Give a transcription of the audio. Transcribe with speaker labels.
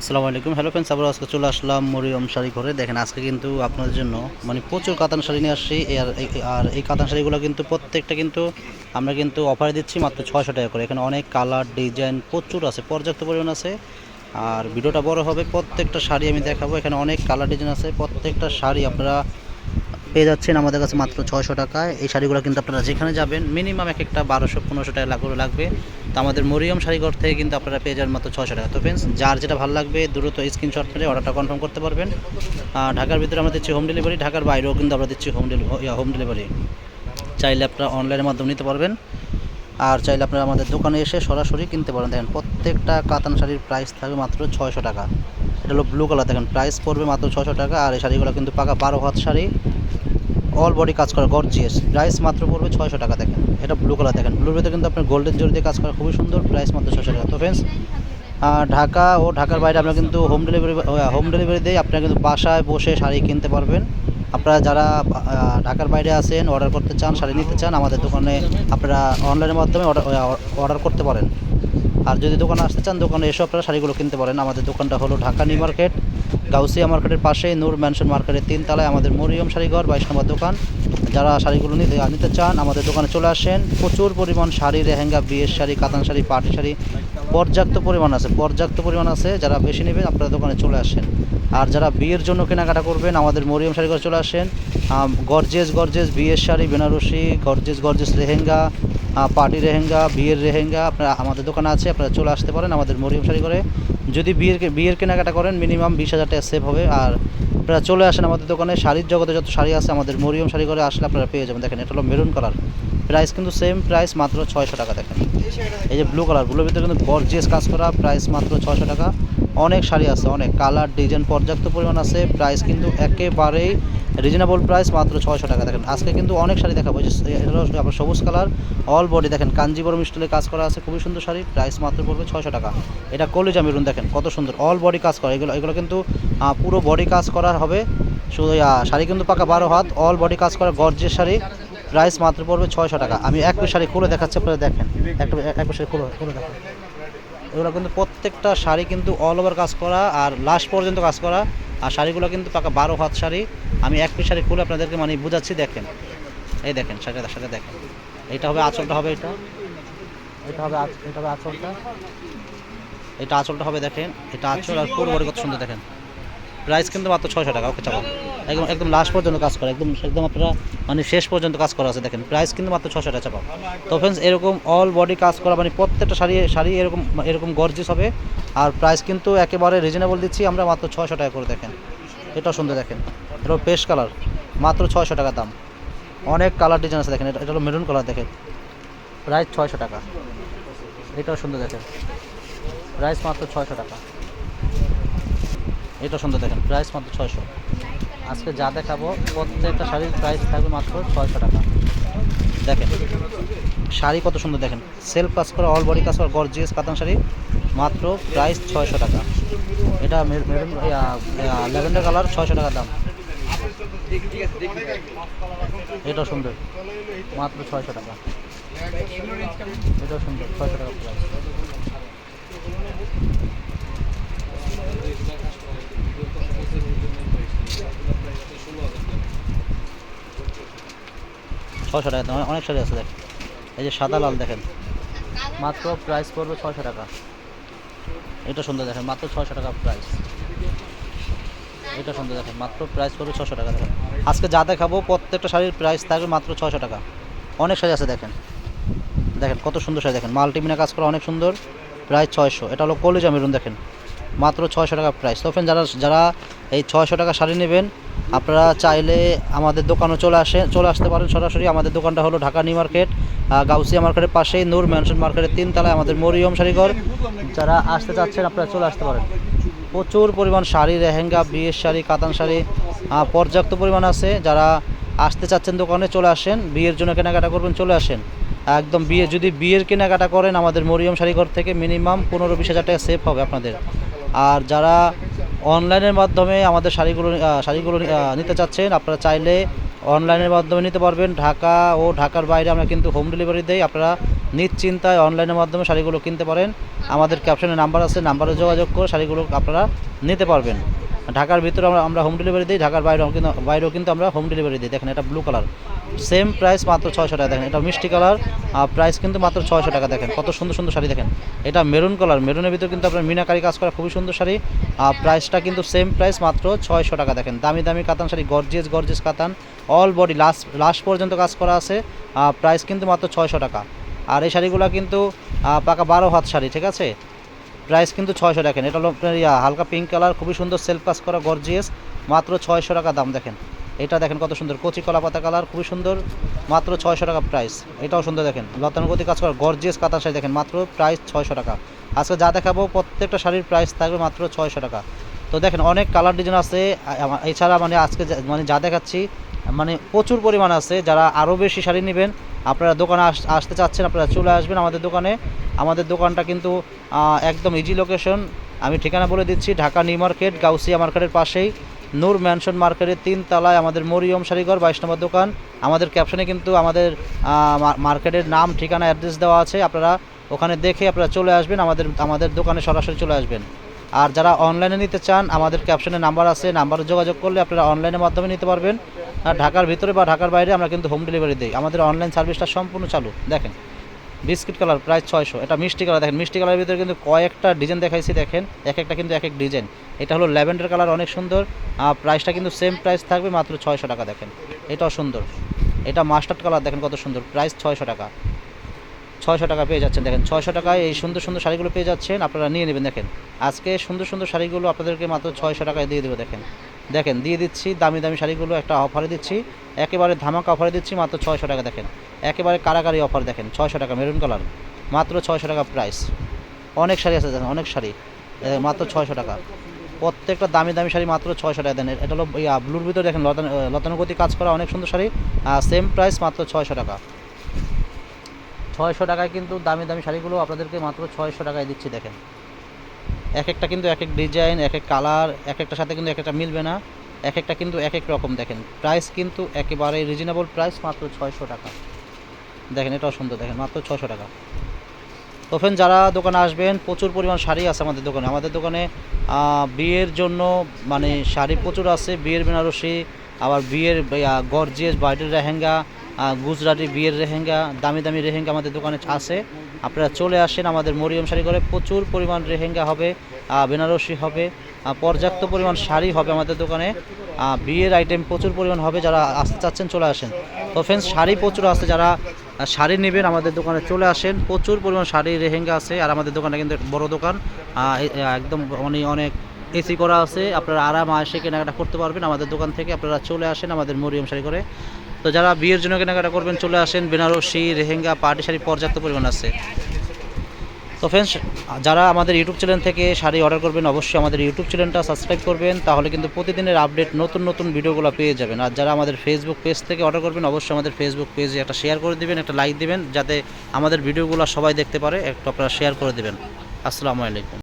Speaker 1: আসসালামু আলাইকুম। Hello friends আবার আজকে চলে আসলাম মরিয়ম শাড়ি ঘরে। দেখেন, আজকে কিন্তু আপনাদের জন্য মানে প্রচুর কাতান শাড়ি নিয়ে আসছি। আর আর এই কাতান শাড়িগুলো কিন্তু প্রত্যেকটা কিন্তু আমরা কিন্তু অফারে দিচ্ছি মাত্র ছয়শো টাকা করে। এখানে অনেক কালার ডিজাইন প্রচুর আছে, পর্যাপ্ত পরিমাণ আছে। আর ভিডিওটা বড় হবে, প্রত্যেকটা শাড়ি আমি দেখাবো। এখানে অনেক কালার ডিজাইন আছে। প্রত্যেকটা শাড়ি আপনারা পেয়ে যাচ্ছেন আমাদের কাছে মাত্র ছশো টাকায় এই শাড়িগুলো কিন্তু আপনারা যেখানে যাবেন মিনিমাম এক একটা বারোশো, পনেরোশো টাকা লাগল লাগবে। তো আমাদের মরিয়ম শাড়িঘর থেকে কিন্তু আপনারা পেয়ে যাবেন মাত্র ছশো টাকা। তো ফ্রেন্ডস যার যেটা ভালো লাগবে, দ্রুত স্ক্রিনশট মেরে অর্ডারটা কনফার্ম করতে পারবেন। ঢাকার ভিতরে আমরা দিচ্ছি হোম ডেলিভারি ঢাকার বাইরেও কিন্তু আমরা দিচ্ছি হোম ডেলিভারি হোম ডেলিভারি চাইলে আপনারা অনলাইনের মাধ্যমে নিতে পারবেন। আর চাইলে আপনারা আমাদের দোকানে এসে সরাসরি কিনতে পারেন। দেখেন, প্রত্যেকটা কাতান শাড়ির প্রাইস থাকবে মাত্র ছয়শো টাকা। এটা হলো ব্লু কালার দেখেন প্রাইস পড়বে মাত্র ছশো টাকা। আর এই শাড়িগুলো কিন্তু পাকা বারো হাত শাড়ি। অল বডি কাজ করা গর্জিয়াস প্রাইস মাত্র পড়বে ছয়শো টাকা, দেখেন। এটা ব্লু কালার দেখেন। ব্লুর ভিতরে কিন্তু আপনার গোল্ডের জোর দিয়ে কাজ করা খুবই সুন্দর। প্রাইস মাত্র ছশো টাকা। তো ফ্রেন্ডস ঢাকা ও ঢাকার বাইরে আমরা কিন্তু হোম ডেলিভারি হোম ডেলিভারি দিই আপনারা কিন্তু বাসায় বসে শাড়ি কিনতে পারবেন। আপনারা যারা ঢাকার বাইরে আছেন অর্ডার করতে চান, শাড়ি নিতে চান, আমাদের দোকানে আপনারা অনলাইনের মাধ্যমে অর্ডার করতে পারেন। আর যদি দোকানে আসতে চান, দোকানে এসে আপনারা শাড়িগুলো কিনতে পারেন। আমাদের দোকানটা হলো ঢাকা নিউ মার্কেট, গাউসিয়া মার্কেটের পাশে, নূর ম্যানশন মার্কেটের তিনতলায় আমাদের মরিয়ম শাড়িঘর বাইশ নম্বর দোকান। যারা শাড়িগুলো নিতে নিতে চান, আমাদের দোকানে চলে আসেন। প্রচুর পরিমাণ শাড়ি, লেহেঙ্গা, বিয়ের শাড়ি, কাতান শাড়ি পাটি শাড়ি পর্যাপ্ত পরিমাণ আছে, পর্যাপ্ত পরিমাণ আছে যারা বেশি নেবেন আপনারা দোকানে চলে আসেন। আর যারা বিয়ের জন্য কেনাকাটা করবেন, আমাদের মরিয়ম শাড়ি শাড়িঘর চলে আসেন। গর্জেস গর্জেস বিয়ের sari, Benarasi, gorgeous gorgeous lehenga party lehenga, বিয়ের লেহেঙ্গা, আপনারা আমাদের দোকানে আছে, আপনারা চলে আসতে পারেন আমাদের মরিয়ম শাড়ি করে যদি বিয়ের বিয়ের কেনাকাটা করেন, মিনিমাম বিশ হাজার টাকা সেভ হবে। আর আপনারা চলে আসেন আমাদের দোকানে, শাড়ির জগতে যত শাড়ি আছে আমাদের মরিয়ম শাড়ি করে আসলে আপনারা পেয়ে যাবেন। দেখেন, এটা হলো মেরুন কালার। প্রাইস কিন্তু সেম প্রাইস মাত্র ছয়শো টাকা, দেখেন। এই যে ব্লু কালার ব্লুর ভিতরে কিন্তু গর্জিয়াস কাজ করা প্রাইস মাত্র ছশো টাকা। অনেক শাড়ি আছে, অনেক। কালার ডিজাইন পর্যাপ্ত পরিমাণ আছে প্রাইস কিন্তু একেবারেই রিজনেবল প্রাইস মাত্র ছশো টাকা। দেখেন, আজকে কিন্তু অনেক শাড়ি দেখাবো। আপনার সবুজ কালার অল বডি দেখেন, কাঞ্জিবরম স্টাইলে কাজ করা আছে, খুবই সুন্দর শাড়ি প্রাইস মাত্র পড়বে ছশো টাকা। এটা কলিজা মেরুন, দেখেন, কত সুন্দর। অল বডি কাজ করা, এগুলো এগুলো কিন্তু পুরো বডি কাজ করা হবে। শুধু শাড়ি কিন্তু পাকা বারো হাত অল বডি কাজ করা গর্জের শাড়ি। প্রাইস মাত্র পড়বে ছয়শো টাকা। আমি এক শাড়ি খুলে দেখাচ্ছি, আপনারা দেখেন। একটা এক শাড়ি খুলে খুলে দেখেন। এগুলো কিন্তু প্রত্যেকটা শাড়ি কিন্তু অল ওভার কাজ করা, আর লাস্ট পর্যন্ত কাজ করা। আর শাড়িগুলো কিন্তু পাকা বারো হাত শাড়ি। আমি এক শাড়ি খুলে আপনাদেরকে মানে বুঝাচ্ছি, দেখেন। এই দেখেন, শাড়িটা শাড়িটা দেখেন। এটা হবে আঁচলটা হবে এটা। এটা হবে এটা হবে আঁচলটা। এটা আঁচলটা হবে, দেখেন। এটা আঁচল আর পুরো কত সুন্দর, দেখেন। প্রাইস কিন্তু মাত্র ছয়শো টাকা, ওকে চাপা একদম একদম লাস্ট পর্যন্ত কাজ করা। একদম একদম আপনারা মানে শেষ পর্যন্ত কাজ করা আছে দেখেন। প্রাইস কিন্তু মাত্র ছশো টাকা চাপা। তো ফ্রেন্ডস এরকম অল বডি কাজ করা মানে প্রত্যেকটা শাড়ি শাড়ি এরকম এরকম গর্জিস হবে। আর প্রাইস কিন্তু একেবারে রিজনেবল দিচ্ছি আমরা মাত্র ছশো টাকা করে দেখেন। এটাও সুন্দর দেখেন। এটা পেস্ট কালার মাত্র ছয়শো টাকা দাম। অনেক কালার ডিজাইন আছে দেখেন। এটা এটা হলো মেরুন কালার দেখেন। প্রাইস ছয়শো টাকা। এটাও সুন্দর দেখেন। প্রাইস মাত্র ছয়শো টাকা। এটা সুন্দর দেখেন। প্রাইস মাত্র ছয়শো। আজকে যা দেখাবো, প্রত্যেকটা শাড়ির প্রাইস থাকবে মাত্র ছয়শো টাকা। দেখেন, শাড়ি কত সুন্দর দেখেন। সেলফ কাজ করা অল বডি কাজ করা গর্জিয়াস কাতান শাড়ি, মাত্র প্রাইস ছয়শো টাকা। এটা ল্যাভেন্ডার কালার ছয়শো টাকা দাম। এটা সুন্দর, মাত্র ছয়শো টাকা। এটাও সুন্দর, ছয়শো টাকা প্রাইস ছয়শো টাকা অনেক শাড়ি আছে দেখ। এই যে সাদা লাল দেখেন। মাত্র প্রাইস পড়বে ছয়শো টাকা। এটা সুন্দর দেখেন, মাত্র ছয়শো টাকা প্রাইস এটা সুন্দর দেখেন, মাত্র প্রাইস পড়বে ছশো টাকা দেখেন। আজকে যা দেখাবো, প্রত্যেকটা শাড়ির প্রাইস থাকবে মাত্র ছশো টাকা। অনেক শাড়ি আছে দেখেন। দেখেন কত সুন্দর শাড়ি দেখেন। মাল্টিমিনা কাজ করা অনেক সুন্দর। প্রাইস ছয়শো। এটা হলো কলিজা মেরুন দেখেন। মাত্র ছয়শো টাকা প্রাইস তো friends, যারা যারা এই ছয়শো টাকা শাড়ি নেবেন আপনারা চাইলে আমাদের দোকানে চলে আসে চলে আসতে পারেন সরাসরি। আমাদের দোকানটা হলো ঢাকা নিউ মার্কেট গাউসিয়া মার্কেটের পাশেই নূর ম্যানশন মার্কেটের তিনতলায় আমাদের মরিয়ম শাড়িঘর। যারা আসতে চাচ্ছেন আপনারা চলে আসতে পারেন। প্রচুর পরিমাণ শাড়ি লেহেঙ্গা বিয়ের শাড়ি কাতান শাড়ি পর্যাপ্ত পরিমাণ আছে। যারা আসতে চাচ্ছেন দোকানে চলে আসেন। বিয়ের জন্য কেনাকাটা করবেন চলে আসেন। একদম বিয়ে যদি বিয়ের কেনাকাটা করেন আমাদের মরিয়ম শাড়িঘর থেকে মিনিমাম পনেরো বিশ হাজার টাকা সেভ হবে আপনাদের। আর যারা অনলাইনের মাধ্যমে আমাদের শাড়িগুলো শাড়িগুলো নিতে চাচ্ছেন, আপনারা চাইলে অনলাইনের মাধ্যমে নিতে পারবেন। ঢাকা ও ঢাকার বাইরে আমরা কিন্তু হোম ডেলিভারি দেই। আপনারা নিশ্চিন্তায় অনলাইনের মাধ্যমে শাড়িগুলো কিনতে পারেন। আমাদের ক্যাপশনে নাম্বার আছে নাম্বারে যোগাযোগ করে শাড়িগুলো আপনারা নিতে পারবেন। ঢাকার ভিতরে আমরা আমরা হোম ডেলিভারি দিই, ঢাকার বাইরেও কিন্তু বাইরেও কিন্তু আমরা হোম ডেলিভারি দিই। দেখেন এটা ব্লু কালার সেম প্রাইস মাত্র ছয়শো টাকা, দেখেন এটা মিষ্টি কালার আর প্রাইস কিন্তু মাত্র ছয়শো টাকা, দেখেন কত সুন্দর সুন্দর শাড়ি, দেখেন। এটা মেরুন কালার মেরুনের ভিতরে কিন্তু আপনার মিনাকারি কাজ করা খুবই সুন্দর শাড়ি, আর প্রাইসটা কিন্তু সেম প্রাইস মাত্র ছয়শো টাকা, দেখেন। দামি দামি কাতান শাড়ি গর্জিয়াস গর্জিয়াস কাতান অল বডি লাস্ট লাস্ট পর্যন্ত কাজ করা আছে প্রাইস কিন্তু মাত্র ছয়শো টাকা। আর এই শাড়িগুলো কিন্তু পাকা বারো হাত শাড়ি, ঠিক আছে? প্রাইস কিন্তু ছয়শো দেখেন। এটা হলো আপনার ইয়া, হালকা পিঙ্ক কালার খুবই সুন্দর সেলফ কাজ করা গর্জিয়াস মাত্র ছয়শো টাকা দাম দেখেন। এটা দেখেন কত সুন্দর, কচি কলা পাতা কালার খুবই সুন্দর, মাত্র ছয়শো টাকা প্রাইস এটাও সুন্দর দেখেন, লতানুগতি কাজ করা গর্জিয়াস কাতার শাড়ি দেখেন, মাত্র প্রাইস ছয়শো টাকা। আজকে যা দেখাবো, প্রত্যেকটা শাড়ির প্রাইস থাকবে মাত্র ছয়শো টাকা। তো দেখেন, অনেক কালার ডিজাইন আছে এছাড়া মানে আজকে মানে যা দেখাচ্ছি মানে প্রচুর পরিমাণ আছে। যারা আরও বেশি শাড়ি নেবেন, আপনারা দোকানে আস- আসতে চাচ্ছেন, আপনারা চলে আসবেন আমাদের দোকানে। আমাদের দোকানটা কিন্তু একদম ইজি লোকেশন আমি ঠিকানা বলে দিচ্ছি, ঢাকা নিউ মার্কেট, গাউসিয়া মার্কেটের পাশেই। নূর ম্যানশন মার্কেটের তিন তলায় আমাদের মরিয়ম শাড়িঘর বাইশ নম্বর দোকান। আমাদের ক্যাপশনে কিন্তু আমাদের মার্কেটের নাম, ঠিকানা অ্যাড্রেস দেওয়া আছে। আপনারা ওখানে দেখে আপনারা চলে আসবেন, আমাদের আমাদের দোকানে সরাসরি চলে আসবেন। আর যারা অনলাইনে নিতে চান, আমাদের ক্যাপশনে নাম্বার আছে। নাম্বারে যোগাযোগ করলে আপনারা অনলাইনের মাধ্যমে নিতে পারবেন। আর ঢাকার ভিতরে বা ঢাকার বাইরে আমরা কিন্তু হোম ডেলিভারি দিই। আমাদের অনলাইন সার্ভিসটা সম্পূর্ণ চালু। দেখেন। বিস্কিট কালার প্রায় ছয়শো। এটা মিষ্টি কালার, দেখেন, মিষ্টি কালারের ভিতরে কিন্তু কয়েকটা ডিজাইন দেখাইছি, দেখেন এক একটা কিন্তু এক এক ডিজাইন। এটা হলো ল্যাভেন্ডার কালার, অনেক সুন্দর। আর প্রাইসটা কিন্তু সেম প্রাইস থাকবে মাত্র ছয়শো টাকা, দেখেন। এটাও সুন্দর। এটা মাস্টার্ড কালার, দেখেন কত সুন্দর। প্রাইস ছয়শো টাকা। ছয়শো টাকা পেয়ে যাচ্ছেন, দেখেন। ছয়শো টাকায় এই সুন্দর সুন্দর শাড়িগুলো পেয়ে যাচ্ছেন, আপনারা নিয়ে নেবেন, দেখেন। আজকে সুন্দর সুন্দর শাড়িগুলো আপনাদেরকে মাত্র ছয়শো টাকায় দিয়ে দেবো, দেখেন। দেখেন, দিয়ে দিচ্ছি দামি দামি শাড়িগুলো, একটা অফারে দিচ্ছি। একেবারে ধামাকা অফারে দিচ্ছি, মাত্র ছয়শো টাকা দেখেন। একেবারে কারাকারি অফার দেখেন, ছয়শো টাকা মেরুন কালার মাত্র ছয়শো টাকা প্রাইস অনেক শাড়ি আছে দেখেন, অনেক শাড়ি মাত্র ছয়শো টাকা। প্রত্যেকটা দামি দামি শাড়ি মাত্র ছয়শো টাকা দেন। এটা হলো ব্লুর ভিতরে দেখেন, লতান লতানুগতি কাজ করা অনেক সুন্দর শাড়ি, আর সেম প্রাইস মাত্র ছয়শো টাকা। ছয়শো টাকায় কিন্তু দামি দামি শাড়িগুলো আপনাদেরকে মাত্র ছয়শো টাকায় দিচ্ছি দেখেন। এক একটা কিন্তু এক এক ডিজাইন এক এক কালার এক একটার সাথে কিন্তু এক একটা মিলবে না। এক একটা কিন্তু এক এক রকম, দেখেন। প্রাইস কিন্তু একেবারে রিজনেবল প্রাইস মাত্র ছয়শো টাকা। দেখেন, এটাও সুন্দর, দেখেন, মাত্র ছয়শো টাকা। তো ফ্রেন্ড যারা দোকানে আসবেন, প্রচুর পরিমাণ শাড়ি আছে আমাদের দোকানে। আমাদের দোকানে বিয়ের জন্য মানে শাড়ি প্রচুর আছে। বিয়ের বেনারসি আবার বিয়ের গর্জিয়াস বাইরের রেহেঙ্গা গুজরাটি বিয়ের রেহেঙ্গা, দামি দামি রেহেঙ্গা আমাদের দোকানে আছে। আপনারা চলে আসেন আমাদের মরিয়ম শাড়ি করে প্রচুর পরিমাণ রেহেঙ্গা হবে বেনারসি হবে পর্যাপ্ত পরিমাণ শাড়ি হবে আমাদের দোকানে। বিয়ের আইটেম প্রচুর পরিমাণ হবে, যারা আসতে চাচ্ছেন চলে আসেন। তো ফ্রেন্ডস শাড়ি প্রচুর আছে, যারা শাড়ি নেবেন আমাদের দোকানে চলে আসেন। প্রচুর পরিমাণ শাড়ি, রেহেঙ্গা আছে, আর আমাদের দোকানে কিন্তু বড় দোকান। একদম অনেক অনেক এসি করা আছে, আপনারা আরাম আসে কেনাকাটা করতে পারবেন। আমাদের দোকান থেকে আপনারা চলে আসেন আমাদের মরিয়ম শাড়ি করে তো যারা বিয়ের জন্য কেনাকাটা করবেন, চলে আসেন। বেনারসি, রেহেঙ্গা পাটি শাড়ি পর্যাপ্ত পরিমাণ আছে। তো ফ্রেন্ডস যারা আমাদের ইউটিউব চ্যানেল থেকে শাড়ি অর্ডার করবেন, অবশ্যই আমাদের ইউটিউব চ্যানেলটা সাবস্ক্রাইব করবেন। তাহলে কিন্তু প্রতিদিনের আপডেট নতুন নতুন ভিডিওগুলো পেয়ে যাবেন। আর যারা আমাদের ফেসবুক পেজ থেকে অর্ডার করবেন, অবশ্যই আমাদের ফেসবুক পেজে একটা শেয়ার করে দিবেন, একটা লাইক দিবেন, যাতে আমাদের ভিডিওগুলো সবাই দেখতে পারে। একটু আপনারা শেয়ার করে দেবেন। আসসালামু আলাইকুম।